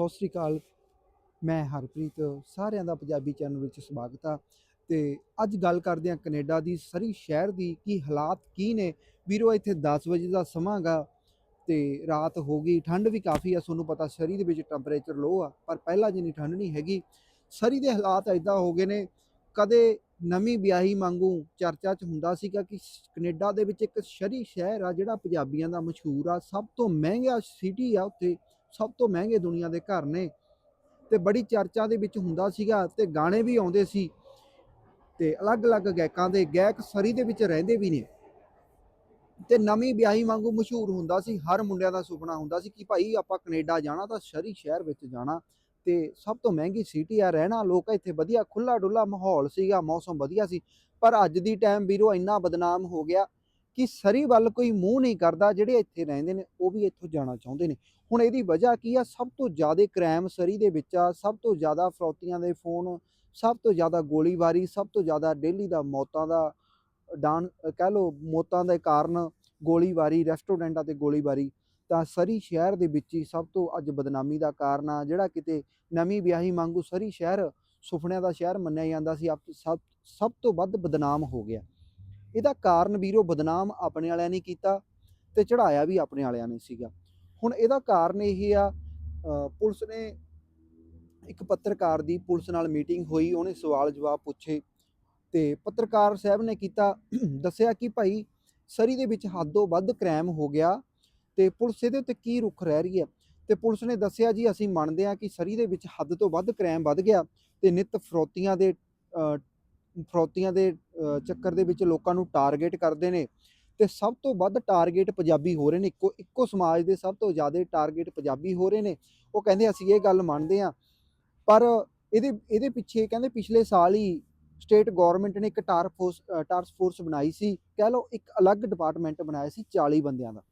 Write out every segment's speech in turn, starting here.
ਸਤਿ ਸ੍ਰੀ ਅਕਾਲ। ਮੈਂ ਹਰਪ੍ਰੀਤ, ਸਾਰਿਆਂ ਦਾ ਪੰਜਾਬੀ ਚੈਨਲ ਵਿੱਚ ਸਵਾਗਤ ਆ ਤੇ ਅੱਜ ਗੱਲ ਕਰਦੇ ਹਾਂ ਕੈਨੇਡਾ ਦੀ ਸਰੀ ਸ਼ਹਿਰ ਦੀ ਕੀ ਹਾਲਾਤ ਕੀ ਨੇ। ਵੀਰੋ, ਇੱਥੇ 10 ਵਜੇ ਦਾ ਸਮਾਂ ਗਾ ਤੇ ਰਾਤ ਹੋ ਗਈ। ਠੰਡ ਵੀ ਕਾਫੀ ਆ, ਤੁਹਾਨੂੰ ਪਤਾ ਸਰੀ ਦੇ ਵਿੱਚ ਟੈਂਪਰੇਚਰ ਲੋ ਆ, ਪਰ ਪਹਿਲਾਂ ਜਿੰਨੀ ਠੰਡ ਨਹੀਂ ਹੈਗੀ। ਸਰੀ ਦੇ ਹਾਲਾਤ ਐਦਾਂ ਹੋ ਗਏ ਨੇ, ਕਦੇ ਨਵੀਂ ਵਿਆਹੀ ਵਾਂਗੂ ਚਰਚਾ 'ਚ ਹੁੰਦਾ ਸੀਗਾ ਕਿ ਕੈਨੇਡਾ ਦੇ ਵਿੱਚ ਇੱਕ ਸ਼ਹਿਰੀ ਸ਼ਹਿਰ ਆ ਜਿਹੜਾ ਪੰਜਾਬੀਆਂ ਦਾ ਮਸ਼ਹੂਰ ਆ। ਸਭ ਤੋਂ ਮਹਿੰਗਾ ਸਿਟੀ ਆ ਉੱਥੇ। ਸਭ ਤੋਂ ਮਹਿੰਗੇ ਦੁਨੀਆ ਦੇ ਘਰ ਨੇ ਤੇ ਬੜੀ ਚਰਚਾ ਦੇ ਵਿੱਚ ਹੁੰਦਾ ਸੀਗਾ ਤੇ ਗਾਣੇ ਵੀ ਆਉਂਦੇ ਸੀ ਤੇ ਅਲੱਗ-ਅਲੱਗ ਗਾਇਕਾਂ ਦੇ ਗਾਇਕ ਸਰੀ ਦੇ ਵਿੱਚ ਰਹਿੰਦੇ ਵੀ ਨੇ। ਤੇ ਨਵੀਂ ਵਿਆਹੀ ਵਾਂਗੂ ਮਸ਼ਹੂਰ ਹੁੰਦਾ ਸੀ, ਹਰ ਮੁੰਡਿਆਂ ਦਾ ਸੁਪਨਾ ਹੁੰਦਾ ਸੀ ਕਿ ਭਾਈ ਆਪਾਂ ਕੈਨੇਡਾ ਜਾਣਾ ਤਾਂ ਸਰੀ ਸ਼ਹਿਰ ਵਿੱਚ ਜਾਣਾ ਤੇ ਸਭ ਤੋਂ ਮਹਿੰਗੀ ਸਿਟੀ ਆ, ਰਹਿਣਾ, ਲੋਕ ਇੱਥੇ ਵਧੀਆ ਖੁੱਲਾ ਡੁੱਲਾ ਮਾਹੌਲ ਸੀਗਾ, ਮੌਸਮ ਵਧੀਆ ਸੀ, ਪਰ ਅੱਜ ਦੀ ਟਾਈਮ ਵੀਰੋ ਇੰਨਾ ਬਦਨਾਮ ਹੋ ਗਿਆ ਕਿ ਸਰੀ ਵੱਲ ਕੋਈ ਮੂੰਹ ਨਹੀਂ ਕਰਦਾ ਜਿਹੜੇ ਇੱਥੇ ਰਹਿੰਦੇ ਨੇ, ਉਹ ਵੀ ਇੱਥੋਂ ਜਾਣਾ ਚਾਹੁੰਦੇ ਨੇ। ਹੁਣ ਇਹਦੀ ਵਜ੍ਹਾ ਕੀ ਆ? ਸਭ ਤੋਂ ਜ਼ਿਆਦਾ ਕ੍ਰਾਈਮ ਸਰੀ ਦੇ ਵਿੱਚ ਆ, ਸਭ ਤੋਂ ਜ਼ਿਆਦਾ ਫਰੌਤੀਆਂ ਦੇ ਫੋਨ, ਸਭ ਤੋਂ ਜ਼ਿਆਦਾ ਗੋਲੀਬਾਰੀ, ਸਭ ਤੋਂ ਜ਼ਿਆਦਾ ਡੇਲੀ ਦਾ ਮੌਤਾਂ ਦਾ ਡਾਨ ਕਹਿ ਲਓ ਮੌਤਾਂ ਦੇ ਕਾਰਨ ਗੋਲੀਬਾਰੀ, ਰੈਸਟੋਰੈਂਟਾਂ ਤੇ ਗੋਲੀਬਾਰੀ, ਤਾਂ ਸਰੀ ਸ਼ਹਿਰ ਦੇ ਵਿੱਚ ਹੀ ਸਭ ਤੋਂ ਅੱਜ ਬਦਨਾਮੀ ਦਾ ਕਾਰਨ ਆ, ਜਿਹੜਾ ਕਿਤੇ ਨਵੀਂ ਵਿਆਹੀ ਮੰਗੂ ਸਰੀ ਸ਼ਹਿਰ, ਸੁਪਨਿਆਂ ਦਾ ਸ਼ਹਿਰ ਮੰਨਿਆ ਜਾਂਦਾ ਸੀ, ਆਪ- ਸਭ ਸਭ ਤੋਂ ਵੱਧ ਬਦਨਾਮ ਹੋ ਗਿਆ। ਇਹਦਾ ਕਾਰਨ ਵੀਰੋ ਬਦਨਾਮ ਆਪਣੇ ਵਾਲਿਆਂ ਨੇ ਕੀਤਾ ਤੇ ਚੜਾਇਆ ਵੀ ਆਪਣੇ ਵਾਲਿਆਂ ਨੇ ਸੀਗਾ। ਹੁਣ ਇਹਦਾ ਕਾਰਨ ਇਹ ਆ ਪੁਲਿਸ ਨੇ ਇੱਕ ਪੱਤਰਕਾਰ ਦੀ ਪੁਲਿਸ ਨਾਲ ਮੀਟਿੰਗ ਹੋਈ, ਉਹਨੇ ਸਵਾਲ ਜਵਾਬ ਪੁੱਛੇ ਤੇ ਪੱਤਰਕਾਰ ਸਾਹਿਬ ਨੇ ਕੀਤਾ, ਦੱਸਿਆ ਕਿ ਭਾਈ ਸਰੀ ਦੇ ਵਿੱਚ ਹੱਦੋਂ ਵੱਧ ਕ੍ਰਾਈਮ ਹੋ ਗਿਆ ਤੇ ਪੁਲਿਸ ਇਹਦੇ ਉੱਤੇ ਕੀ ਰੁਖ ਰਹਿ ਰਹੀ ਹੈ? ਤੇ ਪੁਲਿਸ ਨੇ ਦੱਸਿਆ ਜੀ, ਅਸੀਂ ਮੰਨਦੇ ਹਾਂ ਕਿ ਸਰੀ ਦੇ ਵਿੱਚ ਹੱਦ ਤੋਂ ਵੱਧ ਕ੍ਰਾਈਮ ਵੱਧ ਗਿਆ ਤੇ ਨਿਤ ਫਰੋਤੀਆਂ ਦੇ ਫਰੋਤੀਆਂ ਦੇ ਚੱਕਰ ਦੇ ਵਿੱਚ ਲੋਕਾਂ ਨੂੰ ਟਾਰਗੇਟ ਕਰਦੇ ਨੇ ਤੇ ਸਭ ਤੋਂ ਵੱਧ ਟਾਰਗੇਟ ਪੰਜਾਬੀ ਹੋ ਰਹੇ ਨੇ। ਇੱਕੋ ਇੱਕੋ ਸਮਾਜ ਦੇ ਸਭ ਤੋਂ ਜ਼ਿਆਦਾ ਟਾਰਗੇਟ ਪੰਜਾਬੀ ਹੋ ਰਹੇ ਨੇ। ਉਹ ਕਹਿੰਦੇ ਅਸੀਂ ਇਹ ਗੱਲ ਮੰਨਦੇ ਹਾਂ। ਪਰ ਇਹਦੇ ਇਹਦੇ ਪਿੱਛੇ ਕਹਿੰਦੇ ਪਿਛਲੇ ਸਾਲ ਹੀ ਸਟੇਟ ਗਵਰਨਮੈਂਟ ਨੇ ਇੱਕ ਟਾਰਕ ਫੋਰਸ ਟਾਸਕ ਫੋਰਸ ਬਣਾਈ ਸੀ। ਕਹਿ ਲਓ ਇੱਕ ਅਲੱਗ ਡਿਪਾਰਟਮੈਂਟ ਬਣਾਇਆ ਸੀ 40 ਬੰਦਿਆਂ ਦਾ।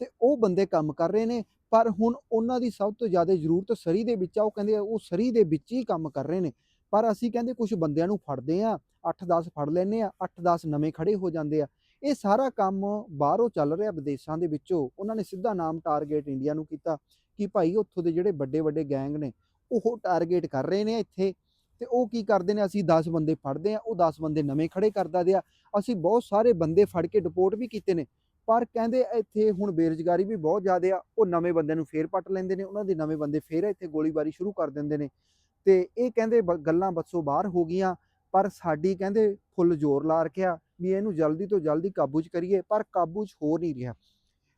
ਤੇ ਉਹ ਬੰਦੇ ਕੰਮ ਕਰ ਰਹੇ ਨੇ। ਪਰ ਹੁਣ ਉਹਨਾਂ ਦੀ ਸਭ ਤੋਂ ਜ਼ਿਆਦਾ ਜ਼ਰੂਰਤ ਸਰੀ ਦੇ ਵਿੱਚ ਆ। ਉਹ ਕਹਿੰਦੇ ਉਹ ਸਰੀ ਦੇ ਵਿੱਚ ਹੀ ਕੰਮ ਕਰ ਰਹੇ ਨੇ। ਪਰ ਅਸੀਂ ਕਹਿੰਦੇ ਕੁਝ ਬੰਦਿਆਂ ਨੂੰ ਫੜਦੇ ਆ 8-10 ਫੜ ਲੈਨੇ ਆ 8-10 ਨਵੇਂ ਖੜੇ ਹੋ ਜਾਂਦੇ ਆ। ਇਹ ਸਾਰਾ ਕੰਮ ਬਾਹਰੋਂ ਚੱਲ ਰਿਹਾ ਵਿਦੇਸ਼ਾਂ ਦੇ ਵਿੱਚੋਂ। ਉਹਨਾਂ ਨੇ ਸਿੱਧਾ ਨਾਮ ਟਾਰਗੇਟ ਇੰਡੀਆ ਨੂੰ ਕੀਤਾ ਕਿ ਭਾਈ ਉੱਥੋਂ ਦੇ ਜਿਹੜੇ ਵੱਡੇ ਵੱਡੇ ਗੈਂਗ ਨੇ, ਉਹ ਟਾਰਗੇਟ ਕਰ ਰਹੇ ਨੇ ਇੱਥੇ। ਤੇ ਉਹ ਕੀ ਕਰਦੇ ਨੇ? ਅਸੀਂ 10 ਬੰਦੇ ਫੜਦੇ ਆ ਉਹ 10 ਬੰਦੇ ਨਵੇਂ ਖੜੇ ਕਰਦਾ ਦਿਆ ਅਸੀਂ ਬਹੁਤ ਸਾਰੇ ਬੰਦੇ ਫੜ ਕੇ ਡਿਪੋਰਟ ਵੀ ਕੀਤੇ ਨੇ। ਪਰ ਕਹਿੰਦੇ ਇੱਥੇ ਹੁਣ ਬੇਰੁਜ਼ਗਾਰੀ ਵੀ ਬਹੁਤ ਜ਼ਿਆਦਾ ਆ। ਉਹ ਨਵੇਂ ਬੰਦਿਆਂ ਨੂੰ ਫੇਰ ਪੱਟ ਲੈਂਦੇ ਨੇ, ਉਹਨਾਂ ਦੇ ਨਵੇਂ ਬੰਦੇ ਫੇਰ ਇੱਥੇ ਗੋਲੀਬਾਰੀ ਸ਼ੁਰੂ ਕਰ ਦਿੰਦੇ ਨੇ। ਤੇ ਇਹ ਕਹਿੰਦੇ ਬ- ਗੱਲਾਂ ਬੱਸੋਂ ਬਾਹਰ ਹੋ ਗਈਆਂ। ਪਰ ਸਾਡੀ ਕਹਿੰਦੇ ਫੁੱਲ ਜ਼ੋਰ ਲਾ ਰੱਖਿਆ ਵੀ ਇਹਨੂੰ ਜਲਦੀ ਤੋਂ ਜਲਦੀ ਕਾਬੂ 'ਚ ਕਰੀਏ, ਪਰ ਕਾਬੂ 'ਚ ਹੋ ਨਹੀਂ ਰਿਹਾ।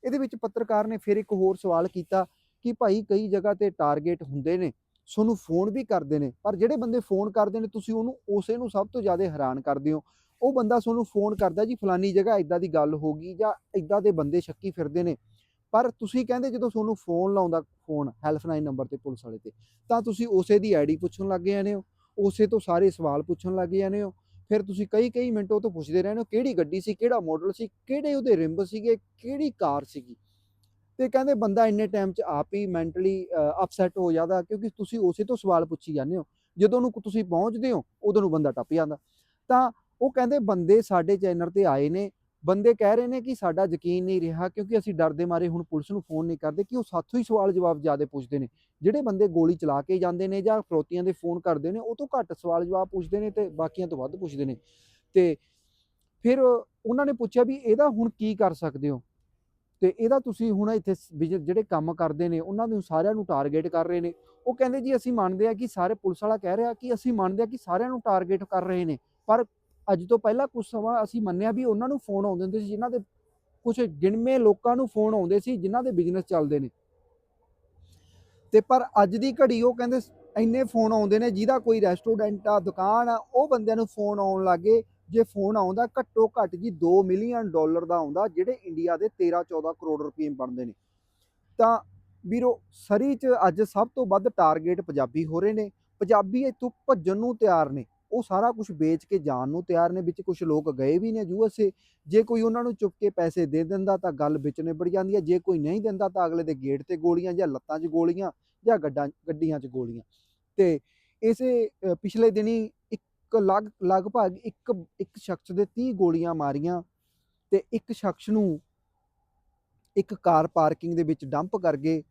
ਇਹਦੇ ਵਿੱਚ ਪੱਤਰਕਾਰ ਨੇ ਫਿਰ ਇੱਕ ਹੋਰ ਸਵਾਲ ਕੀਤਾ ਕਿ ਭਾਈ ਕਈ ਜਗ੍ਹਾ ਤੇ ਟਾਰਗੇਟ ਹੁੰਦੇ ਨੇ ਤੁਹਾਨੂੰ ਫੋਨ ਵੀ ਕਰਦੇ ਨੇ, ਪਰ ਜਿਹੜੇ ਬੰਦੇ ਫੋਨ ਕਰਦੇ ਨੇ, ਤੁਸੀਂ ਉਹਨੂੰ ਉਸੇ ਨੂੰ ਸਭ ਤੋਂ ਜ਼ਿਆਦਾ ਹੈਰਾਨ ਕਰਦੇ ਹੋ। ਉਹ ਬੰਦਾ ਤੁਹਾਨੂੰ ਫੋਨ ਕਰਦਾ ਜੀ, ਫਲਾਨੀ ਜਗ੍ਹਾ ਇਦਾਂ ਦੀ ਗੱਲ ਹੋ ਗਈ ਜਾਂ ਇਦਾਂ ਦੇ ਬੰਦੇ ਸ਼ੱਕੀ ਫਿਰਦੇ ਨੇ। ਪਰ ਤੁਸੀਂ ਕਹਿੰਦੇ ਜਦੋਂ ਤੁਹਾਨੂੰ ਫੋਨ ਲਾਉਂਦਾ ਫੋਨ, ਹੈਲਪਲਾਈਨ ਨੰਬਰ ਤੇ ਪੁਲਿਸ ਵਾਲੇ ਤੇ, ਤਾਂ ਤੁਸੀਂ ਉਸੇ ਦੀ ਆਈਡੀ ਪੁੱਛਣ ਲੱਗ ਜਾਂਦੇ ਹੋ। ਉਸੇ ਤੋਂ ਸਾਰੇ ਸਵਾਲ ਪੁੱਛਣ ਲੱਗ ਜਾਂਦੇ ਹੋ। ਫਿਰ ਤੁਸੀਂ ਕਈ ਕਈ ਮਿੰਟ ਉਹ ਤੋਂ ਪੁੱਛਦੇ ਰਹਿੰਦੇ ਹੋ, ਕਿਹੜੀ ਗੱਡੀ ਸੀ, ਕਿਹੜਾ ਮਾਡਲ ਸੀ, ਕਿਹੜੇ ਉਹਦੇ ਰਿੰਬ ਸੀਗੇ, ਕਿਹੜੀ ਕਾਰ ਸੀਗੀ? ਤੇ ਕਹਿੰਦੇ ਬੰਦਾ ਇੰਨੇ ਟਾਈਮ 'ਚ ਆਪ ਹੀ ਮੈਂਟਲੀ ਅਪਸੈਟ ਹੋ ਜਾਂਦਾ ਕਿਉਂਕਿ ਤੁਸੀਂ ਉਸੇ ਤੋਂ ਸਵਾਲ ਪੁੱਛੀ ਜਾਂਦੇ ਹੋ। ਜਦੋਂ ਨੂੰ ਤੁਸੀਂ ਪਹੁੰਚਦੇ ਹੋ, ਉਦੋਂ ਨੂੰ ਬੰਦਾ ਟੱਪ ਜਾਂਦਾ। ਤਾਂ ਉਹ ਕਹਿੰਦੇ ਬੰਦੇ ਸਾਡੇ ਚੈਨਲ ਤੇ ਆਏ ਨੇ ਬੰਦੇ ਕਹਿ ਰਹੇ ਨੇ ਕਿ ਸਾਡਾ ਯਕੀਨ ਨਹੀਂ ਰਿਹਾ ਕਿਉਂਕਿ ਅਸੀਂ ਡਰਦੇ ਮਾਰੇ ਹੁਣ ਪੁਲਿਸ ਨੂੰ ਫੋਨ ਨਹੀਂ ਕਰਦੇ ਕਿ ਉਹ ਸਾਥੋਂ ਹੀ ਸਵਾਲ ਜਵਾਬ ਜ਼ਿਆਦਾ ਪੁੱਛਦੇ ਨੇ। ਜਿਹੜੇ ਬੰਦੇ ਗੋਲੀ ਚਲਾ ਕੇ ਜਾਂਦੇ ਨੇ ਜਾਂ ਫਰੋਤੀਆਂ ਦੇ ਫੋਨ ਕਰਦੇ ਨੇ, ਉਹ ਤੋਂ ਘੱਟ ਸਵਾਲ ਜਵਾਬ ਪੁੱਛਦੇ ਨੇ ਤੇ ਬਾਕੀਆਂ ਤੋਂ ਵੱਧ ਪੁੱਛਦੇ ਨੇ। ਤੇ ਫਿਰ ਉਹਨਾਂ ਨੇ ਪੁੱਛਿਆ ਵੀ ਇਹਦਾ ਹੁਣ ਕੀ ਕਰ ਸਕਦੇ ਹੋ? ਤੇ ਇਹਦਾ ਤੁਸੀਂ ਹੁਣ ਇੱਥੇ ਜਿਹੜੇ ਕੰਮ ਕਰਦੇ ਨੇ, ਉਹਨਾਂ ਨੂੰ ਸਾਰਿਆਂ ਨੂੰ ਟਾਰਗੇਟ ਕਰ ਰਹੇ ਨੇ। ਉਹ ਕਹਿੰਦੇ ਜੀ ਅਸੀਂ ਮੰਨਦੇ ਆ ਕਿ ਸਾਰੇ ਪੁਲਿਸ ਵਾਲਾ ਕਹਿ ਰਿਹਾ ਕਿ ਅਸੀਂ ਮੰਨਦੇ ਆ ਕਿ ਸਾਰਿਆਂ ਨੂੰ ਟਾਰਗੇਟ ਕਰ ਰਹੇ ਨੇ, ਪਰ ਅੱਜ ਤੋਂ ਪਹਿਲਾਂ ਕੁਝ ਸਮਾਂ ਅਸੀਂ ਮੰਨਿਆ ਵੀ ਉਹਨਾਂ ਨੂੰ ਫੋਨ ਆਉਂਦੇ ਹੁੰਦੇ ਸੀ, ਜਿਨ੍ਹਾਂ ਦੇ ਕੁਝ ਗਿਣਵੇਂ ਲੋਕਾਂ ਨੂੰ ਫੋਨ ਆਉਂਦੇ ਸੀ, ਜਿਨ੍ਹਾਂ ਦੇ ਬਿਜ਼ਨਸ ਚੱਲਦੇ ਨੇ। ਤੇ ਪਰ ਅੱਜ ਦੀ ਘੜੀ ਉਹ ਕਹਿੰਦੇ ਇੰਨੇ ਫੋਨ ਆਉਂਦੇ ਨੇ, ਜਿਹਦਾ ਕੋਈ ਰੈਸਟੋਰੈਂਟ ਆ, ਦੁਕਾਨ ਆ, ਉਹ ਬੰਦਿਆਂ ਨੂੰ ਫੋਨ ਆਉਣ ਲੱਗੇ। ਜੇ ਫੋਨ ਆਉਂਦਾ, ਘੱਟੋ ਘੱਟ ਜੀ 2 ਮਿਲੀਅਨ ਡਾਲਰ ਦਾ ਆਉਂਦਾ, ਜਿਹੜੇ ਇੰਡੀਆ ਦੇ 13 14 ਕਰੋੜ ਰੁਪਏ ਬਣਦੇ ਨੇ। ਤਾਂ ਵੀਰੋ, ਸਰੀ 'ਚ ਅੱਜ ਸਭ ਤੋਂ ਵੱਧ ਟਾਰਗੇਟ ਪੰਜਾਬੀ ਹੋ ਰਹੇ ਨੇ। ਪੰਜਾਬੀ ਇੱਥੋਂ ਭੱਜਣ ਨੂੰ ਤਿਆਰ ਨੇ। ਉਹ ਸਾਰਾ ਕੁਝ ਵੇਚ ਕੇ ਜਾਣ ਨੂੰ ਤਿਆਰ ਨੇ, ਵਿੱਚ ਕੁਝ ਲੋਕ ਗਏ ਵੀ ਨੇ ਯੂਐਸਏ ਜੇ ਕੋਈ ਉਹਨਾਂ ਨੂੰ ਚੁੱਕ ਕੇ ਪੈਸੇ ਦੇ ਦਿੰਦਾ ਤਾਂ ਗੱਲ ਵਿੱਚ ਨਿਬੜ ਜਾਂਦੀ ਹੈ, ਜੇ ਕੋਈ ਨਹੀਂ ਦਿੰਦਾ ਤਾਂ ਅਗਲੇ ਦੇ ਗੇਟ ਤੇ ਗੋਲੀਆਂ ਜਾਂ ਲੱਤਾਂ 'ਚ ਗੋਲੀਆਂ ਜਾਂ ਗੱਡਾਂ, ਗੱਡੀਆਂ 'ਚ ਗੋਲੀਆਂ। ਤੇ ਇਸੇ ਪਿਛਲੇ ਦਿਨੀ ਇੱਕ ਲਗ, ਲਗਭਗ ਇੱਕ ਇੱਕ ਸ਼ਖਸ ਦੇ 30 ਗੋਲੀਆਂ ਮਾਰੀਆਂ ਤੇ ਇੱਕ ਸ਼ਖਸ ਨੂੰ ਇੱਕ ਕਾਰ ਪਾਰਕਿੰਗ ਦੇ ਵਿੱਚ ਡੰਪ ਕਰ ਗਏ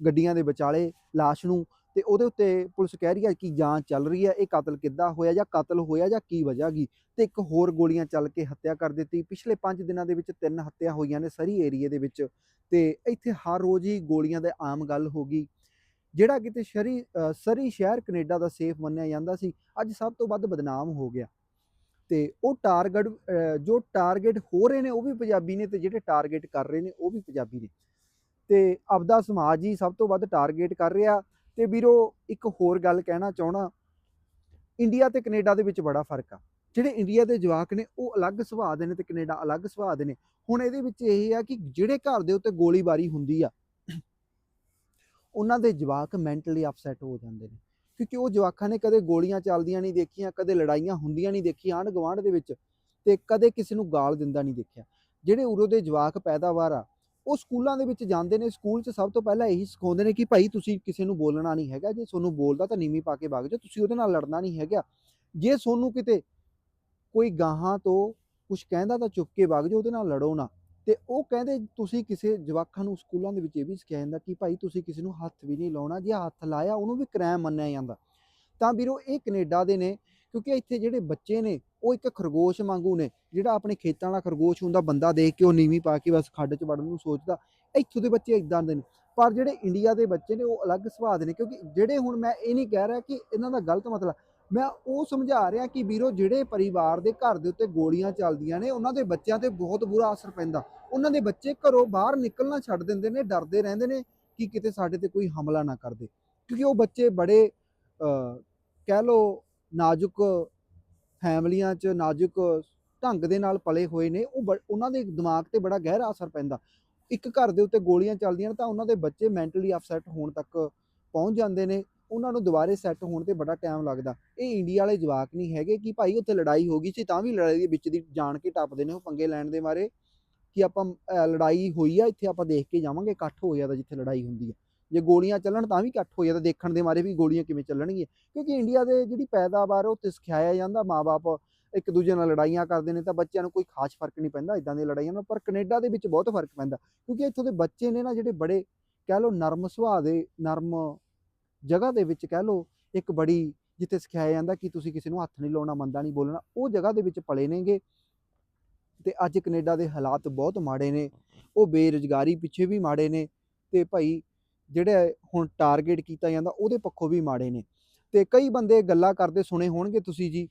ਗੱਡੀਆਂ ਦੇ ਵਿਚਾਲੇ ਲਾਸ਼ ਨੂੰ ਤੇ ਉਹਦੇ ਉੱਤੇ ਪੁਲਿਸ ਕਹਿ ਰਹੀ ਹੈ ਕਿ ਜਾਂਚ ਚੱਲ ਰਹੀ ਹੈ, ਇਹ ਕਤਲ ਕਿੱਦਾਂ ਹੋਇਆ ਜਾਂ ਕਤਲ ਹੋਇਆ ਜਾਂ ਕੀ ਵਜ੍ਹਾ ਗਈ ਤੇ ਇੱਕ ਹੋਰ ਗੋਲੀਆਂ ਚੱਲ ਕੇ ਹੱਤਿਆ ਕਰ ਦਿੱਤੀ। ਪਿਛਲੇ 5 ਦਿਨਾਂ ਦੇ ਵਿੱਚ ਤਿੰਨ ਹੱਤਿਆ ਹੋਈਆਂ ਨੇ ਸਰੀ ਏਰੀਏ ਦੇ ਵਿੱਚ ਤੇ ਇੱਥੇ ਹਰ ਰੋਜ਼ ਹੀ ਗੋਲੀਆਂ ਦੇ ਆਮ ਗੱਲ ਹੋ ਗਈ। ਜਿਹੜਾ ਕਿਤੇ ਸ਼ਰੀ ਸਰੀ ਸ਼ਹਿਰ ਕੈਨੇਡਾ ਦਾ ਸੇਫ ਮੰਨਿਆ ਜਾਂਦਾ ਸੀ, ਅੱਜ ਸਭ ਤੋਂ ਵੱਧ ਬਦਨਾਮ ਹੋ ਗਿਆ। ਤੇ ਉਹ ਟਾਰਗੇਟ ਜੋ ਟਾਰਗੇਟ ਹੋ ਰਹੇ ਨੇ ਉਹ ਵੀ ਪੰਜਾਬੀ ਨੇ ਤੇ ਜਿਹੜੇ ਟਾਰਗੇਟ ਕਰ ਰਹੇ ਨੇ ਉਹ ਵੀ ਪੰਜਾਬੀ ਨੇ। ਤੇ ਆਪਦਾ ਸਮਾਜ ਹੀ ਸਭ ਤੋਂ ਵੱਧ ਟਾਰਗੇਟ ਕਰ ਰਿਹਾ। ਤੇ ਵੀਰੋ, ਇੱਕ ਹੋਰ ਗੱਲ ਕਹਿਣਾ ਚਾਹਣਾ ਇੰਡੀਆ ਤੇ ਕੈਨੇਡਾ ਦੇ ਵਿੱਚ ਬੜਾ ਫ਼ਰਕ ਆ। ਜਿਹੜੇ ਇੰਡੀਆ ਦੇ ਜਵਾਕ ਨੇ, ਉਹ ਅਲੱਗ ਸੁਭਾਅ ਦੇ ਨੇ ਤੇ ਕੈਨੇਡਾ ਅਲੱਗ ਸੁਭਾਅ ਦੇ ਨੇ। ਹੁਣ ਇਹਦੇ ਵਿੱਚ ਇਹ ਆ ਕਿ ਜਿਹੜੇ ਘਰ ਦੇ ਉੱਤੇ ਗੋਲੀਬਾਰੀ ਹੁੰਦੀ ਆ, ਉਹਨਾਂ ਦੇ ਜਵਾਕ ਮੈਂਟਲੀ ਅਪਸੈਟ ਹੋ ਜਾਂਦੇ ਨੇ। ਕਿਉਂਕਿ ਉਹ ਜਵਾਕਾਂ ਨੇ ਕਦੇ ਗੋਲੀਆਂ ਚੱਲਦੀਆਂ ਨਹੀਂ ਦੇਖੀਆਂ, ਕਦੇ ਲੜਾਈਆਂ ਹੁੰਦੀਆਂ ਨਹੀਂ ਦੇਖੀਆਂ ਆਂਢ ਗੁਆਂਢ ਦੇ ਵਿੱਚ ਤੇ ਕਦੇ ਕਿਸੇ ਨੂੰ ਗਾਲ ਦਿੰਦਾ ਨਹੀਂ ਦੇਖਿਆ। ਜਿਹੜੇ ਉਰੋਂ ਦੇ ਜਵਾਕ ਪੈਦਾਵਾਰ ਆ ਉਹ ਸਕੂਲਾਂ ਦੇ ਵਿੱਚ ਜਾਂਦੇ ਨੇ, ਸਕੂਲ 'ਚ ਸਭ ਤੋਂ ਪਹਿਲਾਂ ਇਹੀ ਸਿਖਾਉਂਦੇ ਨੇ ਕਿ ਭਾਈ ਤੁਸੀਂ ਕਿਸੇ ਨੂੰ ਬੋਲਣਾ ਨਹੀਂ ਹੈਗਾ, ਜੇ ਤੁਹਾਨੂੰ ਬੋਲਦਾ ਤਾਂ ਨੀਵੀਂ ਪਾ ਕੇ ਵਗ ਜਾਓ, ਤੁਸੀਂ ਉਹਦੇ ਨਾਲ ਲੜਨਾ ਨਹੀਂ ਹੈਗਾ। ਜੇ ਤੁਹਾਨੂੰ ਕਿਤੇ ਕੋਈ ਗਾਹਾਂ ਤੋਂ ਕੁਝ ਕਹਿੰਦਾ ਤਾਂ ਚੁੱਪ ਕੇ ਵਗ ਜਾਓ, ਉਹਦੇ ਨਾਲ ਲੜੋ ਨਾ। ਤੇ ਉਹ ਕਹਿੰਦੇ ਤੁਸੀਂ ਕਿਸੇ ਜਵਾਕਾਂ ਨੂੰ ਸਕੂਲਾਂ ਦੇ ਵਿੱਚ ਇਹ ਵੀ ਸਿਖਾਇਆ ਜਾਂਦਾ ਕਿ ਭਾਈ ਤੁਸੀਂ ਕਿਸੇ ਨੂੰ ਹੱਥ ਵੀ ਨਹੀਂ ਲਾਉਣਾ, ਜੇ ਹੱਥ ਲਾਇਆ ਉਹਨੂੰ ਵੀ ਕ੍ਰਾਈਮ ਮੰਨਿਆ ਜਾਂਦਾ। ਤਾਂ ਵੀਰੋ, ਇਹ ਕੈਨੇਡਾ ਦੇ ਨੇ ਕਿਉਂਕਿ ਇੱਥੇ ਜਿਹੜੇ ਬੱਚੇ ਨੇ, ਉਹ ਇੱਕ ਖਰਗੋਸ਼ ਵਾਂਗੂ ਨੇ, ਜਿਹੜਾ ਆਪਣੇ ਖੇਤਾਂ ਵਾਲਾ ਖਰਗੋਸ਼ ਹੁੰਦਾ, ਬੰਦਾ ਦੇਖ ਕੇ ਉਹ ਨੀਵੀਂ ਪਾ ਕੇ ਬਸ ਖੱਡ 'ਚ ਵੜਨ ਨੂੰ ਸੋਚਦਾ, ਇੱਥੋਂ ਦੇ ਬੱਚੇ ਇਦਾਂ ਦੇ ਨੇ। ਪਰ ਜਿਹੜੇ ਇੰਡੀਆ ਦੇ ਬੱਚੇ ਨੇ, ਉਹ ਅਲੱਗ ਸੁਭਾਅ ਦੇ ਨੇ, ਕਿਉਂਕਿ ਜਿਹੜੇ ਹੁਣ ਮੈਂ ਇਹ ਨਹੀਂ ਕਹਿ ਰਿਹਾ ਕਿ ਇਹਨਾਂ ਦਾ ਗਲਤ ਮਤਲਬ, ਮੈਂ ਉਹ ਸਮਝਾ ਰਿਹਾ ਕਿ ਵੀਰੋ, ਜਿਹੜੇ ਪਰਿਵਾਰ ਦੇ ਘਰ ਦੇ ਉੱਤੇ ਗੋਲੀਆਂ ਚੱਲਦੀਆਂ ਨੇ, ਉਹਨਾਂ ਦੇ ਬੱਚਿਆਂ ਤੇ ਬਹੁਤ ਬੁਰਾ ਅਸਰ ਪੈਂਦਾ। ਉਹਨਾਂ ਦੇ ਬੱਚੇ ਘਰੋਂ ਬਾਹਰ ਨਿਕਲਣਾ ਛੱਡ ਦਿੰਦੇ ਨੇ, ਡਰਦੇ ਰਹਿੰਦੇ ਨੇ ਕਿ ਕਿਤੇ ਸਾਡੇ ਤੇ ਕੋਈ ਹਮਲਾ ਨਾ ਕਰ ਦੇ। ਕਿਉਂਕਿ ਉਹ ਬੱਚੇ ਬੜੇ ਕਹਿ ਲੋ ਨਾਜ਼ੁਕ ਫੈਮਲੀਆਂ 'ਚ ਨਾਜ਼ੁਕ ਢੰਗ ਦੇ ਨਾਲ ਪਲੇ ਹੋਏ ਨੇ, ਉਹ ਬ- ਉਹਨਾਂ ਦੇ ਦਿਮਾਗ ਤੇ ਬੜਾ ਗਹਿਰਾ ਅਸਰ ਪੈਂਦਾ। ਇੱਕ ਘਰ ਦੇ ਉੱਤੇ ਗੋਲੀਆਂ ਚੱਲਦੀਆਂ ਨੇ ਤਾਂ ਉਹਨਾਂ ਦੇ ਬੱਚੇ ਮੈਂਟਲੀ ਅਪਸੈਟ ਹੋਣ ਤੱਕ ਪਹੁੰਚ ਜਾਂਦੇ ਨੇ, ਉਹਨਾਂ ਨੂੰ ਦੁਬਾਰੇ ਸੈੱਟ ਹੋਣ ਤੇ ਬੜਾ ਟਾਈਮ ਲੱਗਦਾ। ਇਹ ਇੰਡੀਆ ਵਾਲੇ ਜਵਾਕ ਨਹੀਂ ਹੈਗੇ ਕਿ ਭਾਈ ਉੱਥੇ ਲੜਾਈ ਹੋ ਗਈ ਸੀ ਤਾਂ ਵੀ ਲੜਾਈ ਦੇ ਵਿੱਚ ਦੀ ਜਾਣ ਕੇ ਟੱਪਦੇ ਨੇ ਉਹ ਪੰਗੇ ਲੈਣ ਦੇ ਮਾਰੇ ਕਿ ਆਪਾਂ ਲੜਾਈ ਹੋਈ ਆ, ਇੱਥੇ ਆਪਾਂ ਦੇਖ ਕੇ ਜਾਵਾਂਗੇ, ਇਕੱਠ ਹੋ ਜਾਂਦਾ ਜਿੱਥੇ ਲੜਾਈ ਹੁੰਦੀ ਹੈ ਜੇ ਗੋਲੀਆਂ ਚੱਲਣ ਤਾਂ ਵੀ ਇਕੱਠ ਹੋ ਜਾਂਦਾ ਦੇਖਣ ਦੇ ਮਾਰੇ ਵੀ ਗੋਲੀਆਂ ਕਿਵੇਂ ਚੱਲਣਗੀਆਂ। ਕਿਉਂਕਿ ਇੰਡੀਆ ਦੇ ਜਿਹੜੀ ਪੈਦਾਵਾਰ ਉਹ ਤੇ ਸਿਖਾਇਆ ਜਾਂਦਾ ਮਾਪੇ ਇੱਕ ਦੂਜੇ ਨਾਲ ਲੜਾਈਆਂ ਕਰਦੇ ਨੇ ਤਾਂ ਬੱਚਿਆਂ ਨੂੰ ਕੋਈ ਖਾਸ ਫ਼ਰਕ ਨਹੀਂ ਪੈਂਦਾ ਇਦਾਂ ਦੀਆਂ ਲੜਾਈਆਂ ਨਾਲ ਪਰ ਕੈਨੇਡਾ ਦੇ ਵਿੱਚ ਬਹੁਤ ਫ਼ਰਕ ਪੈਂਦਾ, ਕਿਉਂਕਿ ਇੱਥੋਂ ਦੇ ਬੱਚੇ ਨੇ ਨਾ ਜਿਹੜੇ ਬੜੇ ਕਹਿ ਲਓ ਨਰਮ ਸੁਭਾਅ ਦੇ, ਨਰਮ ਜਗ੍ਹਾ ਦੇ ਵਿੱਚ ਕਹਿ ਲਓ ਇੱਕ ਬੜੀ ਜਿੱਥੇ ਸਿਖਾਇਆ ਜਾਂਦਾ ਕਿ ਤੁਸੀਂ ਕਿਸੇ ਨੂੰ ਹੱਥ ਨਹੀਂ ਲਾਉਣਾ ਮੰਦਾ ਨਹੀਂ, ਬੋਲਣਾ, ਉਹ ਜਗ੍ਹਾ ਦੇ ਵਿੱਚ ਪਲੇ ਨੇਗੇ। ਤੇ ਅੱਜ ਕੈਨੇਡਾ ਦੇ ਹਾਲਾਤ ਬਹੁਤ ਮਾੜੇ ਨੇ, ਉਹ ਬੇਰੁਜ਼ਗਾਰੀ ਪਿੱਛੇ ਵੀ ਮਾੜੇ ਨੇ, ਤੇ ਭਾਈ ਜਿਹੜੇ ਹੁਣ ਟਾਰਗੇਟ ਕੀਤਾ ਜਾਂਦਾ, ਉਹਦੇ ਪੱਖੋਂ ਵੀ ਮਾੜੇ ਨੇ। ਤੇ ਕਈ ਬੰਦੇ ਗੱਲਾਂ ਕਰਦੇ ਸੁਣੇ ਹੋਣਗੇ ਤੁਸੀਂ ਜੀ,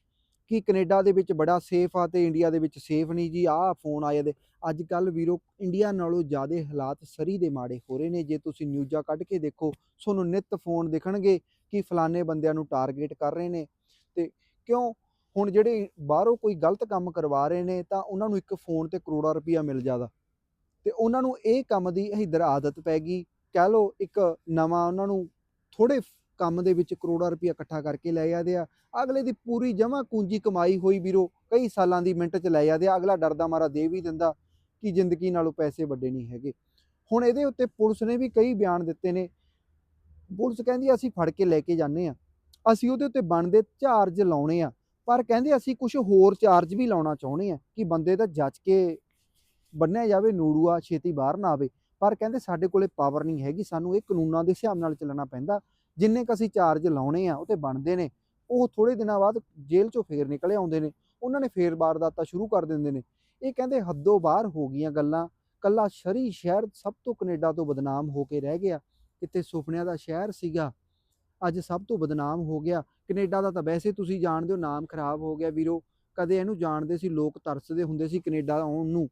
ਕਿ ਕੈਨੇਡਾ ਦੇ ਵਿੱਚ ਬੜਾ ਸੇਫ ਆ ਤੇ ਇੰਡੀਆ ਦੇ ਵਿੱਚ ਸੇਫ ਨਹੀਂ ਜੀ, ਆਹ ਫੋਨ ਆਏ ਦੇ। ਅੱਜ ਕੱਲ ਵੀਰੋ, ਇੰਡੀਆ ਨਾਲੋਂ ਜ਼ਿਆਦਾ ਹਾਲਾਤ ਸਰੀ ਦੇ ਮਾੜੇ ਹੋ ਰਹੇ ਨੇ। ਜੇ ਤੁਸੀਂ ਨਿਊਜ਼ਾਂ ਕੱਢ ਕੇ ਦੇਖੋ, ਤੁਹਾਨੂੰ ਨਿਤ ਫੋਨ ਦਿਖਣਗੇ ਕਿ ਫਲਾਣੇ ਬੰਦਿਆਂ ਨੂੰ ਟਾਰਗੇਟ ਕਰ ਰਹੇ ਨੇ। ਤੇ ਕਿਉਂ? ਹੁਣ ਜਿਹੜੇ ਬਾਹਰੋਂ ਕੋਈ ਗਲਤ ਕੰਮ ਕਰਵਾ ਰਹੇ ਨੇ, ਤਾਂ ਉਹਨਾਂ ਨੂੰ ਇੱਕ ਫੋਨ ਤੇ ਕਰੋੜਾਂ ਰੁਪਈਆ ਮਿਲ ਜਾਂਦਾ। ਤੇ ਉਹਨਾਂ ਨੂੰ ਇਹ ਕੰਮ ਦੀ ਇਧਰ ਆਦਤ ਪੈ ਗਈ ਕਹਿ ਲਓ ਇੱਕ ਨਵਾਂ ਉਹਨਾਂ ਨੂੰ ਥੋੜੇ ਕੰਮ ਦੇ ਵਿੱਚ ਕਰੋੜਾਂ ਰੁਪਈਆ ਇਕੱਠਾ ਕਰਕੇ ਲੈ ਜਾਂਦੇ ਆ। ਅਗਲੇ ਦੀ ਪੂਰੀ ਜਮਾ ਪੂੰਜੀ ਕਮਾਈ ਹੋਈ ਵੀਰੋ, ਕਈ ਸਾਲਾਂ ਦੀ ਮਿੰਟ 'ਚ ਲੈ ਜਾਂਦੇ ਆ। ਅਗਲਾ ਡਰਦਾ ਮਾਰਾ ਦੇ ਵੀ ਦਿੰਦਾ ਕਿ ਜ਼ਿੰਦਗੀ ਨਾਲੋਂ ਪੈਸੇ ਵੱਡੇ ਨਹੀਂ ਹੈਗੇ। ਹੁਣ ਇਹਦੇ ਉੱਤੇ ਪੁਲਿਸ ਨੇ ਵੀ ਕਈ ਬਿਆਨ ਦਿੱਤੇ ਨੇ। ਪੁਲਿਸ ਕਹਿੰਦੀ ਅਸੀਂ ਫੜ ਕੇ ਲੈ ਕੇ ਜਾਂਦੇ ਆ। ਅਸੀਂ ਉਹਦੇ ਉੱਤੇ ਬਣਦੇ ਚਾਰਜ ਲਾਉਣੇ ਆ। ਪਰ ਕਹਿੰਦੇ ਅਸੀਂ ਕੁਝ ਹੋਰ ਚਾਰਜ ਵੀ ਲਾਉਣਾ ਚਾਹੁੰਦੇ ਆ ਕਿ ਬੰਦੇ ਦਾ ਜੱਜ ਕੇ ਬੰਨਿਆ ਜਾਵੇ, ਨੂੜੂਆ ਛੇਤੀ ਬਾਹਰ ਨਾ ਆਵੇ। ਪਰ ਕਹਿੰਦੇ ਸਾਡੇ ਕੋਲੇ ਪਾਵਰ ਨਹੀਂ ਹੈਗੀ, ਸਾਨੂੰ ਇਹ ਕਾਨੂੰਨਾਂ ਦੇ ਹਿਸਾਬ ਨਾਲ ਚੱਲਣਾ ਪੈਂਦਾ। ਜਿੰਨੇ ਕ ਅਸੀਂ ਚਾਰਜ ਲਾਉਣੇ ਆ, ਉਹ ਤੇ ਬਣਦੇ ਨੇ। ਉਹ ਥੋੜੇ ਦਿਨਾਂ ਬਾਅਦ ਜੇਲ੍ਹ ਚੋਂ ਫੇਰ ਨਿਕਲੇ ਆਉਂਦੇ ਨੇ। ਉਹਨਾਂ ਨੇ ਫੇਰ ਵਾਰਦਾਤਾਂ ਸ਼ੁਰੂ ਕਰ ਦਿੰਦੇ ਨੇ। ਇਹ ਕਹਿੰਦੇ ਹੱਦੋਂ ਬਾਹਰ ਹੋ ਗਈਆਂ ਗੱਲਾਂ। ਕੱਲਾ ਸ਼ਰੀ ਸ਼ਹਿਰ ਸਭ ਤੋਂ ਕੈਨੇਡਾ ਤੋਂ ਬਦਨਾਮ ਹੋ ਕੇ ਰਹਿ ਗਿਆ। ਕਿਤੇ ਸੁਪਨਿਆਂ ਦਾ ਸ਼ਹਿਰ ਸੀਗਾ, ਅੱਜ ਸਭ ਤੋਂ ਬਦਨਾਮ ਹੋ ਗਿਆ। ਕੈਨੇਡਾ ਦਾ ਤਾਂ ਵੈਸੇ ਤੁਸੀਂ ਜਾਣਦੇ ਹੋ, ਨਾਮ ਖਰਾਬ ਹੋ ਗਿਆ ਵੀਰੋ। ਕਦੇ ਇਹਨੂੰ ਜਾਣਦੇ ਸੀ, ਲੋਕ ਤਰਸਦੇ ਹੁੰਦੇ ਸੀ ਕੈਨੇਡਾ ਆਉਣ ਨੂੰ।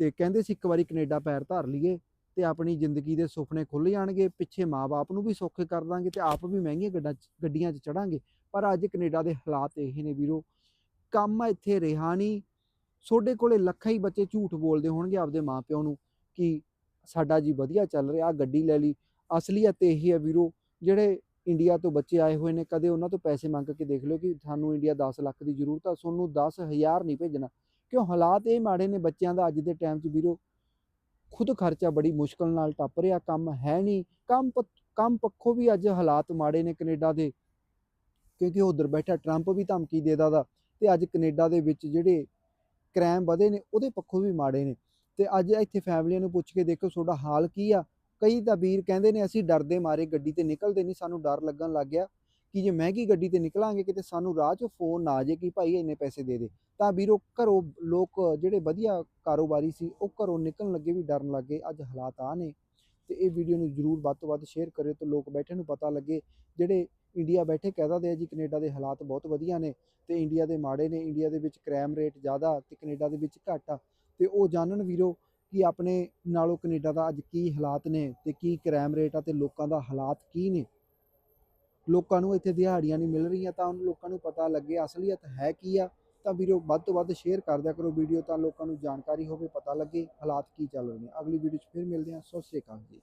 ਤੇ ਕਹਿੰਦੇ ਸੀ ਇੱਕ ਵਾਰੀ ਕੈਨੇਡਾ ਪੈਰ ਧਰ ਲਈਏ। ਤੇ ਆਪਣੀ ਜ਼ਿੰਦਗੀ ਦੇ ਸੁਪਨੇ ਖੁੱਲ ਜਾਣਗੇ, ਪਿੱਛੇ ਮਾਪੇ ਨੂੰ ਵੀ ਸੌਖੇ ਕਰ ਦਾਂਗੇ ਤੇ ਆਪ ਵੀ ਮਹਿੰਗੀਆਂ ਗੱਡਾਂ ਗੱਡੀਆਂ 'ਚ ਚੜਾਂਗੇ। ਪਰ ਅੱਜ ਕੈਨੇਡਾ ਦੇ ਹਾਲਾਤ ਇਹ ਨੇ ਵੀਰੋ। ਕੰਮ ਇੱਥੇ, ਰਿਹਾ ਨਹੀਂ। ਤੁਹਾਡੇ ਕੋਲੇ ਲੱਖਾਂ ਹੀ ਬੱਚੇ ਝੂਠ ਬੋਲਦੇ ਹੋਣਗੇ ਆਪਦੇ ਮਾਪਿਆਂ ਨੂੰ ਕਿ ਸਾਡਾ ਜੀ ਵਧੀਆ ਚੱਲ ਰਿਹਾ ਗੱਡੀ ਲੈ ਲਈ। ਅਸਲੀਅਤ ਇਹ ਹੈ ਵੀਰੋ, ਜਿਹੜੇ ਇੰਡੀਆ ਤੋਂ ਬੱਚੇ ਆਏ ਹੋਏ ਨੇ, ਕਦੇ ਉਹਨਾਂ ਤੋਂ ਪੈਸੇ ਮੰਗ ਕੇ ਦੇਖ ਲਿਓ ਕਿ ਸਾਨੂੰ ਇੰਡੀਆ 10 ਲੱਖ ਦੀ ਜ਼ਰੂਰਤ ਆ ਤੁਹਾਨੂੰ 10000 ਨਹੀਂ ਭੇਜਣਾ। ਕਿਉਂ ਹਾਲਾਤ ਇਹ ਮਾੜੇ ਨੇ ਬੱਚਿਆਂ ਦਾ ਅੱਜ ਦੇ ਟਾਈਮ 'ਚ ਵੀਰੋ। ਖੁਦ ਖਰਚਾ ਬੜੀ ਮੁਸ਼ਕਲ ਨਾਲ ਟੱਪ ਰਿਹਾ, ਕੰਮ ਹੈ ਨਹੀਂ। ਕੰਮ ਪ- ਕੰਮ ਪੱਖੋਂ ਵੀ ਅੱਜ ਹਾਲਾਤ ਮਾੜੇ ਨੇ ਕੈਨੇਡਾ ਦੇ। ਕਿਉਂਕਿ ਉਧਰ ਬੈਠਾ, ਟਰੰਪ ਵੀ ਧਮਕੀ ਦੇਦਾ। ਦਾ ਤੇ ਅੱਜ ਕੈਨੇਡਾ ਦੇ ਵਿੱਚ ਜਿਹੜੇ ਕ੍ਰਾਈਮ ਵਧੇ ਨੇ, ਉਹਦੇ ਪੱਖੋਂ ਵੀ ਮਾੜੇ ਨੇ। ਤੇ ਅੱਜ ਇੱਥੇ ਫੈਮਲੀਆਂ ਨੂੰ ਪੁੱਛ ਕੇ ਦੇਖੋ, ਤੁਹਾਡਾ ਹਾਲ ਕੀ ਆ? ਕਈ ਤਾਂ ਵੀਰ ਕਹਿੰਦੇ ਨੇ, ਅਸੀਂ ਡਰਦੇ ਮਾਰੇ, ਗੱਡੀ ਤੇ ਨਿਕਲਦੇ ਨਹੀਂ, ਸਾਨੂੰ ਡਰ ਲੱਗਣ ਲੱਗ ਗਿਆ। ਕਿ ਜੇ ਮਹਿੰਗੀ ਗੱਡੀ ਤੇ ਨਿਕਲਾਂਗੇ, ਕਿਤੇ ਸਾਨੂੰ ਰਾਹ 'ਚੋਂ ਫੋਨ ਨਾ ਆ ਜੇ ਕਿ ਭਾਈ ਇੰਨੇ ਪੈਸੇ ਦੇ ਦੇ। ਤਾਂ ਵੀਰੋ, ਘਰੋਂ ਲੋਕ ਜਿਹੜੇ ਵਧੀਆ ਕਾਰੋਬਾਰੀ ਸੀ, ਉਹ ਘਰੋਂ ਨਿਕਲਣ ਲੱਗੇ ਵੀ ਡਰਨ ਲੱਗੇ ਅੱਜ ਹਾਲਾਤ ਆ ਨੇ ਤੇ ਇਹ ਵੀਡੀਓ ਨੂੰ ਜਰੂਰ ਵੱਧ ਤੋਂ ਵੱਧ ਸ਼ੇਅਰ ਕਰਿਓ ਤੇ ਲੋਕ ਬੈਠੇ ਨੂੰ ਪਤਾ ਲੱਗੇ। ਜਿਹੜੇ ਇੰਡੀਆ ਬੈਠੇ ਕਹਿ ਦਿੰਦੇ ਆ ਜੀ, ਕੈਨੇਡਾ ਦੇ ਹਾਲਾਤ ਬਹੁਤ ਵਧੀਆ ਨੇ ਤੇ ਇੰਡੀਆ ਦੇ ਮਾੜੇ ਨੇ ਇੰਡੀਆ ਦੇ ਵਿੱਚ ਕ੍ਰਾਈਮ ਰੇਟ ਜ਼ਿਆਦਾ ਤੇ ਕੈਨੇਡਾ ਦੇ ਵਿੱਚ ਘੱਟ ਆ। ਤੇ ਉਹ ਜਾਣਨ ਵੀਰੋ ਕਿ ਆਪਣੇ ਨਾਲੋਂ ਕੈਨੇਡਾ ਦਾ ਅੱਜ ਕੀ ਹਾਲਾਤ ਨੇ ਤੇ ਕੀ ਕ੍ਰਾਈਮ ਰੇਟ ਆ ਤੇ ਲੋਕਾਂ ਦਾ ਹਾਲਾਤ ਕੀ ਨੇ। ਲੋਕਾਂ ਨੂੰ ਇੱਥੇ ਦਿਹਾੜੀਆਂ ਨਹੀਂ ਮਿਲ ਰਹੀਆਂ ਤਾਂ ਉਹਨਾਂ ਲੋਕਾਂ ਨੂੰ ਪਤਾ ਲੱਗੇ ਅਸਲੀਅਤ ਹੈ ਕੀ ਆ। ਤਾਂ ਵੀਡੀਓ ਵੱਧ ਤੋਂ ਵੱਧ ਸ਼ੇਅਰ ਕਰ ਦਿਆ ਕਰੋ ਵੀਡੀਓ ਤਾਂ ਲੋਕਾਂ ਨੂੰ ਜਾਣਕਾਰੀ ਹੋਵੇ, ਪਤਾ ਲੱਗੇ ਹਾਲਾਤ ਕੀ ਚੱਲ ਰਹੇ ਨੇ। ਅਗਲੀ ਵੀਡੀਓ 'ਚ ਫਿਰ ਮਿਲਦੇ ਹਾਂ। ਸਤਿ ਸ਼੍ਰੀ ਅਕਾਲ ਜੀ।